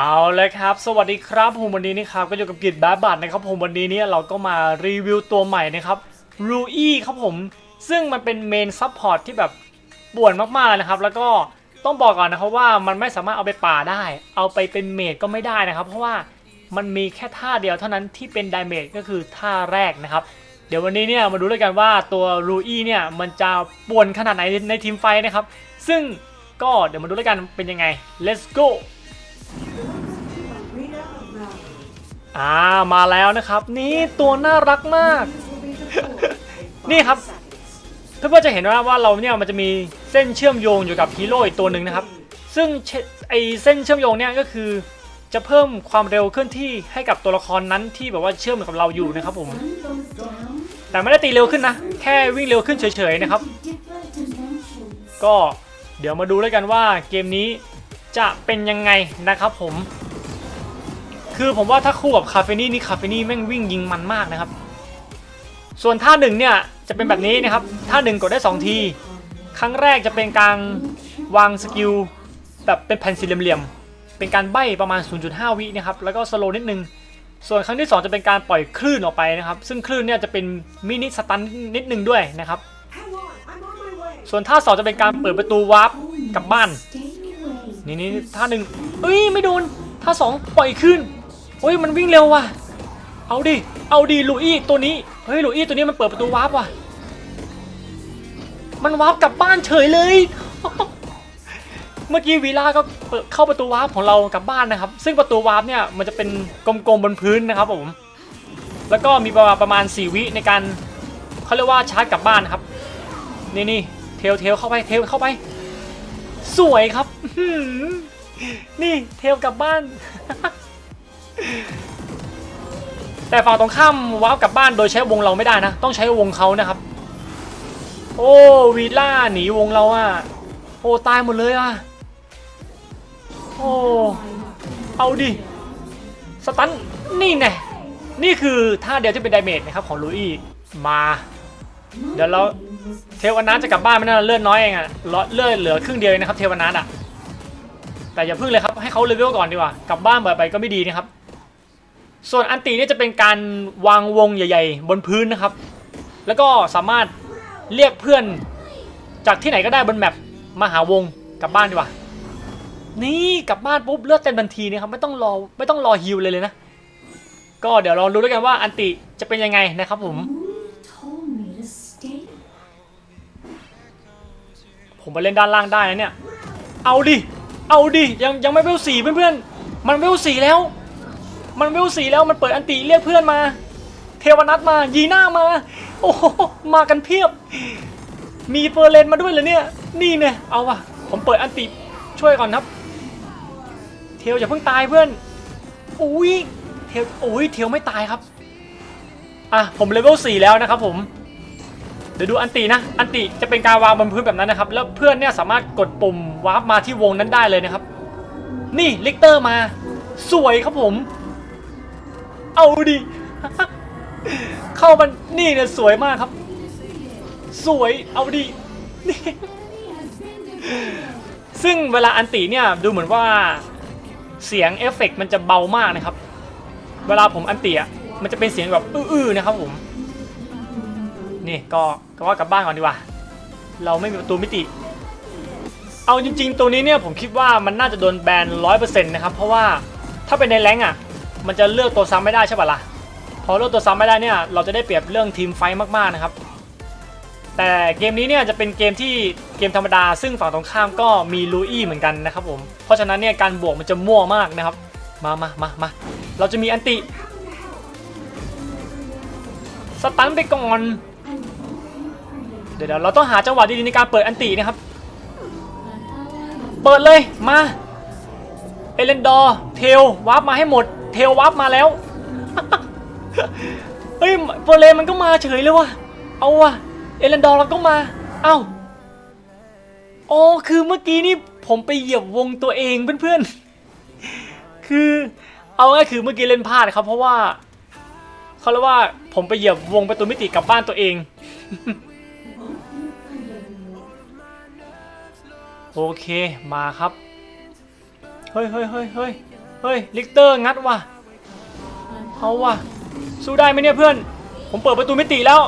เอาเลยครับ สวัสดีครับผมวันนี้นี่ครับก็อยู่กับกิจแบบบัตนะครับผมวันนี้เนี่ยเราก็มารีวิวตัวใหม่นะครับรูอี้ครับผม ซึ่งมันเป็นเมนซัพพอร์ตที่แบบป่วนมากๆเลยนะครับ แล้วก็ต้องบอกก่อนนะครับว่ามันไม่สามารถเอาไปป่าได้ เอาไปเป็นเมดก็ไม่ได้นะครับ เพราะว่ามันมีแค่ท่าเดียวเท่านั้นที่เป็นไดเมจก็คือท่าแรกนะครับ เดี๋ยววันนี้เนี่ยมาดูด้วยกันว่าตัวรูอี้เนี่ยมันจะป่วนขนาดไหนในทีมไฟนะครับ ซึ่งก็เดี๋ยวมาดูด้วยกันเป็นยังไง let's go อ่ามาแล้วนะครับ นี่ตัวน่ารักมาก นี่ครับเพื่อนๆจะเห็นว่าว่าเราเนี่ยมันจะมีเส้นเชื่อมโยงอยู่กับฮีโร่อีกตัวหนึ่งนะครับ ซึ่งไอเส้นเชื่อมโยงเนี่ยก็คือจะเพิ่มความเร็วเคลื่อนที่ให้กับตัวละครนั้นที่แบบว่าเชื่อมกับเราอยู่นะครับผม แต่ไม่ได้ตีเร็วขึ้นนะ แค่วิ่งเร็วขึ้นเฉยๆนะครับ ก็เดี๋ยวมาดูแล้วกันว่าเกมนี้ จะเป็นยังไงนะครับผม คือผมว่าถ้าคู่กับคาเฟนี่นี่คาเฟนี่แม่งวิ่งยิงมันมากนะครับ ส่วนท่าหนึ่งเนี่ยจะเป็นแบบนี้นะครับ ท่าหนึ่งกดได้ 2 ที ครั้งแรกจะเป็นการวางสกิลแบบเป็นแผ่นสี่เหลี่ยมๆเป็นการใบประมาณ 0.5 วินะครับ แล้วก็สโลว์นิดนึง ส่วนครั้งที่ 2 จะเป็นการปล่อยคลื่นออกไปนะครับ ซึ่งคลื่นเนี่ยจะเป็นมินิสตันนิดนึงด้วยนะครับ ส่วนท่าสองจะเป็นการเปิดประตูวาร์ปกลับบ้าน นี่นี่ท่าหนึ่งเอ้ยไม่โดนท่าสองปล่อยขึ้นเฮ้ยมันวิ่งเร็วว่ะ เอาดิ เอาดิลุยตัวนี้ เฮ้ยลุยตัวนี้มันเปิดประตูวาร์ปว่ะ มันวาร์ปกลับบ้านเฉยเลย เมื่อกี้วีล่าก็เปิดเข้าประตูวาร์ปของเรากลับบ้านนะครับ ซึ่งประตูวาร์ปเนี่ยมันจะเป็นกลมๆบนพื้นนะครับผม แล้วก็มีประมาณประมาณ4วิในการเขาเรียกว่าชาร์จกลับบ้านนะครับ นี่นี่เทลเทลเข้าไปเทลเข้าไป สวยครับ นี่เทลกลับบ้าน แต่ฝั่งตรงข้ามว้าวกลับบ้านโดยใช้วงเราไม่ได้นะ ต้องใช้วงเขานะครับ โอ้วีล่าหนีวงเราอะ โอ้ตายหมดเลยอะ โอ้เอาดิ สตันนี่แน่นี่คือท่าเดียวที่เป็นไดเมจนะครับของลุยมา เดี๋ยวเรา เทวนาทจะกลับบ้านไม่น่าเลื่อนน้อยเองอะเลื่อนเหลือครึ่งเดียวเองนะครับ เทวนาทอะแต่อย่าพึ่งเลยครับให้เขาเลเวลก่อนดีกว่ากลับบ้านบ่อยไปก็ไม่ดีนะครับ ส่วนอันตีนี่จะเป็นการวางวงใหญ่ ๆ บนพื้นนะครับ แล้วก็สามารถเรียกเพื่อนจากที่ไหนก็ได้บนแมปมาหาวงกลับบ้านดีกว่านี่กลับบ้านปุ๊บเลือดเต็มทันทีนะครับไม่ต้องรอไม่ต้องรอฮิวเลยเลยนะ ก็เดี๋ยวลองดูด้วยกันว่าอันติจะเป็นยังไงนะครับผม ผมไปเล่นด้านล่างได้นะเนี่ย เอาดิ เอาดิ ยังยังไม่เวลสี่เพื่อนๆ มันเวลสี่แล้ว มันเวลสี่แล้ว มันเปิดอันติเรียกเพื่อนมา เทวนัทมา ยีน่ามา โอ้โห มากันเพียบ มีเฟอร์เรนมาด้วยเหรอเนี่ย นี่เนี่ย เอาว่ะ ผมเปิดอันติช่วยก่อนครับ เทลอย่าเพิ่งตายเพื่อน อุ้ย เทลอุ้ย เทลไม่ตายครับ อะ ผมเลเวลสี่แล้วนะครับผม เดี๋ยวดูอันตินะ อันติจะเป็นการวางบนพื้นแบบนั้นนะครับ แล้วเพื่อนเนี่ยสามารถกดปุ่มวาร์ปมาที่วงนั้นได้เลยนะครับ นี่ลิกเตอร์มา สวยครับผม เอาดิ เข้ามันนี่เนี่ยสวยมากครับ สวย เอาดิ นี่ซึ่งเวลาอันติเนี่ยดูเหมือนว่าเสียงเอฟเฟกต์มันจะเบามากนะครับ เวลาผมอันติอะมันจะเป็นเสียงแบบอื้อๆนะครับผม นี่ก็ก็ว่ากลับบ้านก่อนดีกว่า เราไม่มีประตูมิติ เอาจริง ๆ ตัวนี้เนี่ยผมคิดว่ามันน่าจะโดนแบนร้อยเปอร์เซ็นต์นะครับ เพราะว่าถ้าเป็นในแรงอะ มันจะเลือกตัวซ้ำไม่ได้ใช่ปะล่ะ พอเลือกตัวซ้ำไม่ได้เนี่ย เราจะได้เปรียบเรื่องทีมไฟมากๆนะครับ แต่เกมนี้เนี่ยจะเป็นเกมที่เกมธรรมดา ซึ่งฝั่งตรงข้ามก็มีลูอี้เหมือนกันนะครับผม เพราะฉะนั้นเนี่ยการบวกมันจะมั่วมากนะครับ มามามามาเราจะมีอันติสตันไปก่อน เดี๋ยวเราต้องหาจังหวะดีๆในการเปิดอันตินะครับ เปิดเลยมาเอเลนดอร์เทลวาร์ปมาให้หมด เทลวาร์ปมาแล้วเฮ้ยเฟอร์เรนมันก็มาเฉยเลยวะเอาวะเอเลนดอร์เราก็มา เอ้าอ๋อคือเมื่อกี้นี่ผมไปเหยียบวงตัวเองเพื่อนๆ คือเอาง่ายคือเมื่อกี้เล่นพลาดครับ เพราะว่าเขาเรียกว่าผมไปเหยียบวงประตูมิติกลับบ้านตัวเอง โอเคมาครับ เฮ้ยเฮ้ยเฮ้ยเฮ้ยเฮ้ยลิกเตอร์งัดว่ะเอาว่ะสู้ได้ไหมเนี่ยเพื่อน ผมเปิดประตูมิติแล้ว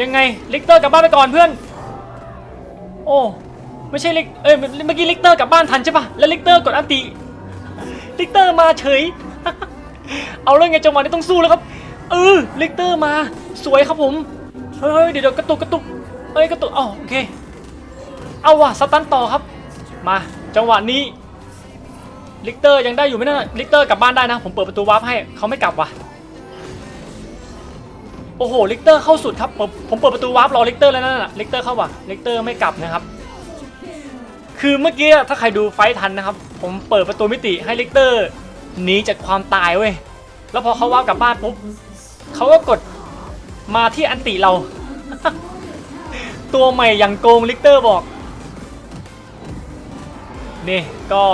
ยังไงลิกเตอร์กลับบ้านไปก่อนเพื่อน โอ้ไม่ใช่ลิกเอ้ยเมื่อกี้ลิกเตอร์กลับบ้านทันใช่ปะแล้วลิกเตอร์กดอันติลิกเตอร์มาเฉย เอาเรื่องไงจังหวะนี้ต้องสู้แล้วครับเออลิกเตอร์มาสวยครับผมเฮ้ยเดี๋ยวกระตุกกระตุกเอ้ยกระตุกอ๋อโอเค เอาว่ะสตันต่อครับ มาจังหวะนี้ลิกเตอร์ยังได้อยู่ไหมนะลิกเตอร์กลับบ้านได้นะ ผมเปิดประตูวาร์ปให้เขาไม่กลับว่ะโอ้โหลิกเตอร์เข้าสุดครับผมผมเปิดประตูวาร์ปรอลิกเตอร์แล้วนั่นน่ะลิกเตอร์เข้าว่ะลิกเตอร์ไม่กลับนะครับ คือเมื่อกี้ถ้าใครดูไฟทันนะครับ ผมเปิดประตูมิติให้ลิกเตอร์หนีจากความตายเว้ยแล้วพอเขาวาร์ปกลับบ้านปุ๊บเขาก็กดมาที่อันติเรา ตัวใหม่อย่างโกงลิกเตอร์บอก นี่ก็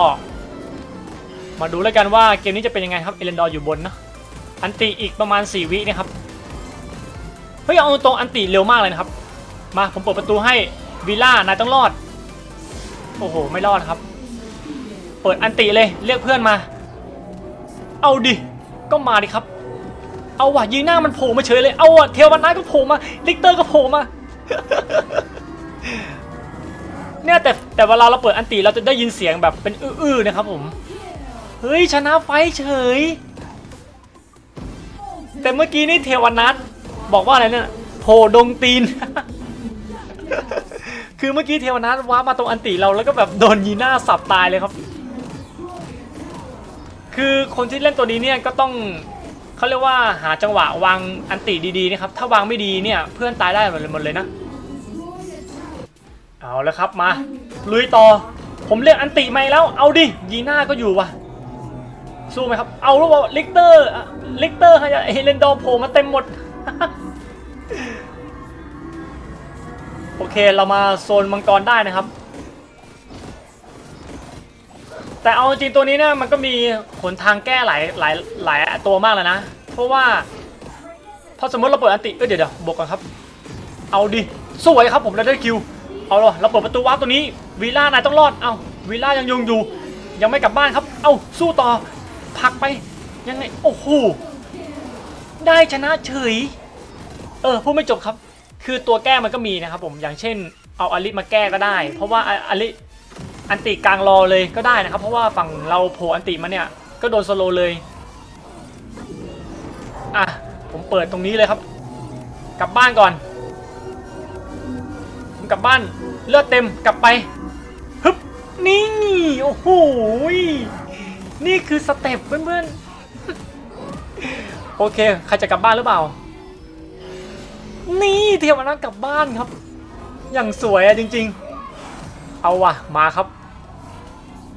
มาดูแล้วกันว่าเกมนี้จะเป็นยังไงครับเอเลนดอร์อยู่บนนะอันติอีกประมาณ 4 วินะครับเฮ้ยเอาตรงอันติเร็วมากเลยนะครับ มาผมเปิดประตูให้วิลล่านายต้องรอด โอ้โห ไม่รอดครับ เปิดอันติเลยเรียกเพื่อนมา เอาดิก็มาดิครับ เอาว่ะยิงหน้ามันโผล่มาเฉยเลยเอาว่ะเทวันนายก็โผล่มาลิกเตอร์ก็โผล่มา เนี่ยแต่แต่เวลาเราเปิดอันติเราจะได้ยินเสียงแบบเป็นอื้อๆนะครับผม เฮ้ยชนะไฟท์เฉย แต่เมื่อกี้นี่เทวนัทบอกว่าอะไรเนี่ยโผล่ดงตีน คือเมื่อกี้เทวนัทว้าร์ปมาตรงอันติเราแล้วก็แบบโดนยีน่าสับตายเลยครับ คือคนที่เล่นตัวนี้เนี่ยก็ต้องเขาเรียกว่าหาจังหวะวางอันติดีๆนะครับ ถ้าวางไม่ดีเนี่ยเพื่อนตายได้หมดเลยหมดเลยนะ เอาแล้วครับมาลุยต่อ ผมเรียกอันติมาแล้วเอาดิยีน่าก็อยู่ว่ะสู้ไหมครับ เอาล้วบอกลิกเตอร์ลิกเตอร์เฮเลนดอโผล่มาเต็มหมด โอเคเรามาโซนมังกรได้นะครับ แต่เอาจริงตัวนี้เนี่ยมันก็มีหนทางแก้หลายหลายหลายตัวมากเลยนะ เพราะว่าพอสมมติเราเปิดอันติเอ้ยเดี๋ยวเดี๋ยวบวกกันครับ เอาดิสวยครับผมเราได้คิว เอาเลยเราเปิดประตูวาร์ปตัวนี้วีล่านายต้องรอดเอาวีล่ายังยงอยู่ ยังไม่กลับบ้านครับ เอาสู้ต่อผลักไปยังไงโอ้โหได้ชนะเฉยเออพูดไม่จบครับ คือตัวแก้มันก็มีนะครับผมอย่างเช่น เอาอลิมาแก้ก็ได้ เพราะว่าอลิอันติกลางรอเลยก็ได้นะครับ เพราะว่าฝั่งเราโผล่อันติมาเนี่ยก็โดนสโลเลยอะผมเปิดตรงนี้เลยครับ กลับบ้านก่อน กลับบ้านเลือดเต็มกลับไปฮึบนี่โอ้โหยนี่คือสเต็ปเพื่อนๆโอเคใครจะกลับบ้านหรือเปล่า นี่เทียมนักกลับบ้านครับ อย่างสวยอะจริง ๆ เอาว่ะมาครับ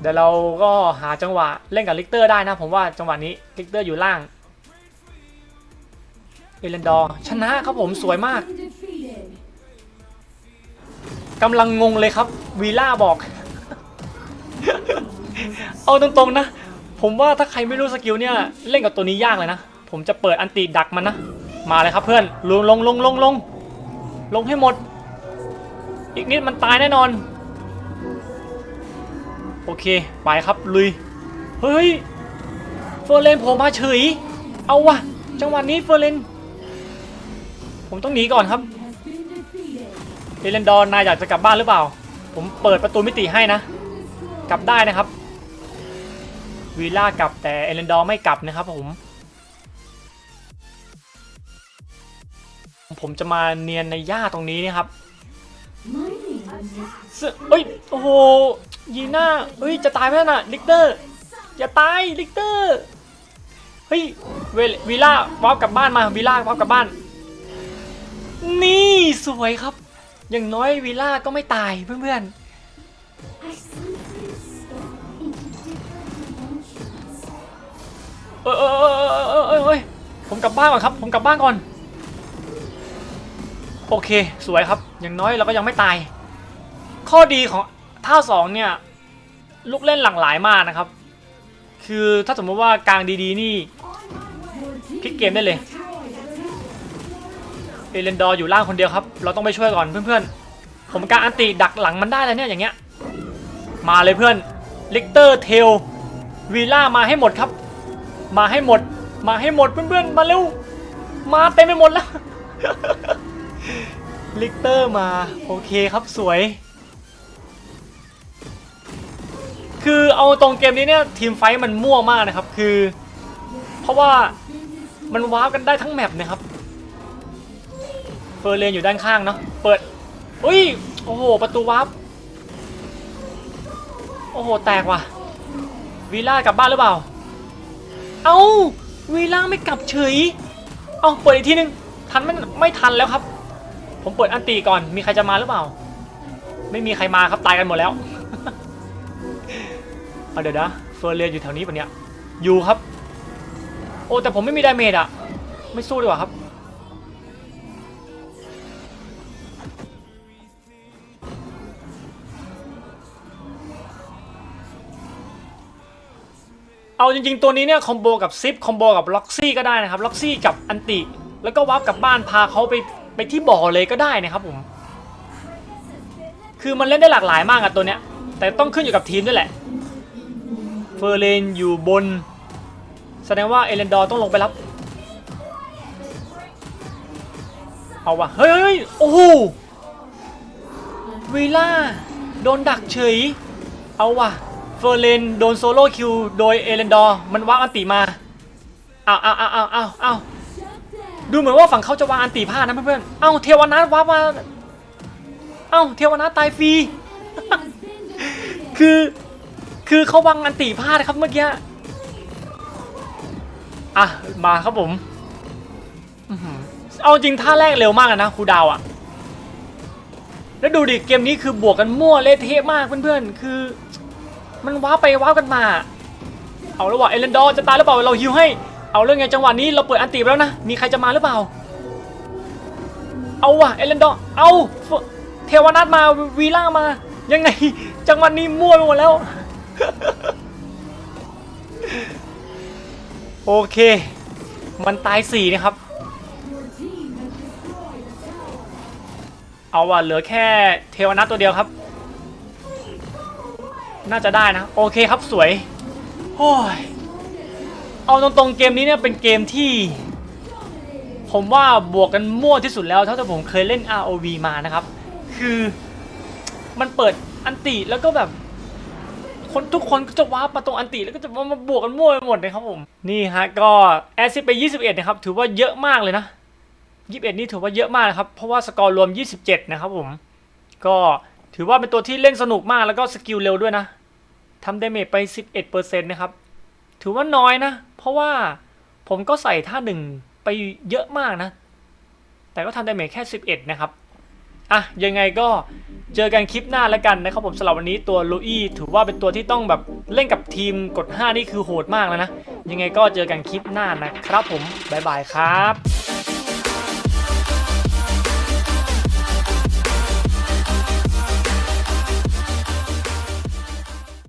เดี๋ยวเราก็หาจังหวะเล่นกับลิกเตอร์ได้นะ ผมว่าจังหวะนี้ลิกเตอร์อยู่ล่างเอเลนดอร์ชนะครับผมสวยมาก กำลังงงเลยครับวีล่าบอก เอาตรงๆนะ ผมว่าถ้าใครไม่รู้สกิลเนี่ย เล่นกับตัวนี้ยากเลยนะ ผมจะเปิดอันตีดักมันนะ มาเลยครับเพื่อน ลงลงลงลงลงลงให้หมด อีกนิดมันตายแน่นอน โอเค ไปครับลุย เฮ้ยเฟอร์เรนผล่มาเฉย เอาวะจังหวะนี้เฟอร์เรนผมต้องหนีก่อนครับ เอเลนดอร์นายอยากจะกลับบ้านหรือเปล่า ผมเปิดประตูมิติให้นะ กลับได้นะครับวีล่ากลับแต่เอเลนดอร์ไม่กลับนะครับผม ผมจะมาเนียนในหญ้าตรงนี้นะครับเสื้อเอ้ย โอ้โห ยีน่าเฮ้ย จะตายไหมน่ะลิกเตอร์ อย่าตายลิกเตอร์ เฮ้ยเวลวีล่าวาร์ปกลับบ้านมาวีล่าวาร์ปกลับบ้าน นี่สวยครับ อย่างน้อยวีล่าก็ไม่ตายเพื่อนๆเออเออเออเออเออเออผมกลับบ้านก่อนครับ ผมกลับบ้านก่อน โอเคสวยครับ อย่างน้อยเราก็ยังไม่ตาย ข้อดีของท่าสองเนี่ย ลูกเล่นหลากหลายมากนะครับ คือถ้าสมมติว่ากลางดีๆนี่พลิกเกมได้เลย เอเลนดอร์อยู่ล่างคนเดียวครับ เราต้องไปช่วยก่อนเพื่อนๆ ผมกาอันติดักหลังมันได้แล้วเนี่ยอย่างเงี้ย มาเลยเพื่อน ลิกเตอร์เทลวีล่ามาให้หมดครับ มาให้หมด มาให้หมดเพื่อนๆ มาเร็ว มาเต็มไปหมดแล้ว ลิกเตอร์มา โอเคครับสวย คือเอาตรงเกมนี้เนี่ยทีมไฟมันมั่วมากนะครับ คือ เพราะว่ามันวาร์ปกันได้ทั้งแมปนะครับ อร์เรนอยู่ด้านข้างเนาะ เปิด อุ้ย โอ้โห ประตูวาร์ปโอ้โห แตกว่ะ วีล่ากลับบ้านหรือเปล่า เอ้า วีล่าไม่กลับเฉย เอ้าเปิดอีกทีนึง ทันไม่ไม่ทันแล้วครับ ผมเปิดอันตีก่อน มีใครจะมาหรือเปล่า ไม่มีใครมาครับ ตายกันหมดแล้ว เอาเดี๋ยวนะเฟอร์เรียนอยู่แถวนี้ปะเนี่ย อยู่ครับ โอ้แต่ผมไม่มีดาเมจอะไม่สู้ดีกว่าครับ เอาจริงๆ ตัวนี้เนี่ยคอมโบกับซิปคอมโบกับล็อกซี่ก็ได้นะครับล็อกซี่กับอันติ แล้วก็วับกลับบ้านพาเขาไปไปที่บ่อเลยก็ได้นะครับผม คือมันเล่นได้หลากหลายมากอะตัวเนี้ย แต่ต้องขึ้นอยู่กับทีมด้วยแหละ เฟอร์เรนอยู่บน แสดงว่าเอเลนดอร์ต้องลงไปรับ เอาวะเฮ้ยเฮ้ยโอ้โหวีล่าโดนดักเฉย เอาวะ เฟอร์เรนโดนโซโล่คิวโดยเอเลนดอร์มันวางอันติมาอ้าวอ้าวอ้าวอ้าวอ้าวอ้าวดูเหมือนว่าฝั่งเขาจะวางอันติพลาดนะเพื่อนๆเอ้าเทวนาถวับมาเอ้าเทวนาถตายฟรี คือคือเขาวางอันติพลาดครับเมื่อกี้อะมาครับผมเอาจริงท่าแรกเร็วมากนะครูดาวอะแล้วดูดิเกมนี้คือบวกกันมั่วเละเทะมากเพื่อนๆ คือ มันว้าไปว้ากันมา เอาแล้วว่ะเอเลนดอร์จะตายหรือเปล่าเราฮิวให้ เอาเรื่องไงจังหวะนี้เราเปิดอันติไปแล้วนะมีใครจะมาหรือเปล่า เอาว่ะเอเลนดอร์เอาเทวนาถมาวีล่ามา ยังไง จังหวะนี้มั่วไปหมดแล้ว โอเค มันตายสี่นะครับเอาว่ะเหลือแค่เทวนาถตัวเดียวครับ น่าจะได้นะ โอเคครับสวยโอ้ยเอาตรงๆเกมนี้เนี่ยเป็นเกมที่ ผมว่าบวกกันมั่วที่สุดแล้วเท่าที่ผมเคยเล่น ROV มานะครับ คือมันเปิดอันติแล้วก็แบบคนทุกคนก็จะว้าปมาตรงอันติแล้วก็จะมามาบวกกันมั่วไปหมดเลยครับผมนี่ฮะก็แอซิไป 21 นะครับ ถือว่าเยอะมากเลยนะ 21 นี่ถือว่าเยอะมากนะครับ เพราะว่าสกอร์รวม 27 นะครับผม ก็ถือว่าเป็นตัวที่เล่นสนุกมากแล้วก็สกิลเร็วด้วยนะ ทำเดเมจไป 11%นะครับ ถือว่าน้อยนะ เพราะว่าผมก็ใส่ท่าหนึ่งไปเยอะมากนะ แต่ก็ทำเดเมจแค่ 11 นะครับ อะ ยังไงก็เจอกันคลิปหน้าแล้วกันนะครับผมสำหรับวันนี้ตัวลูอี้ถือว่าเป็นตัวที่ต้องแบบเล่นกับทีมกด 5 นี่คือโหดมากแล้วนะ ยังไงก็เจอกันคลิปหน้านะครับผม บ๊ายบายครับ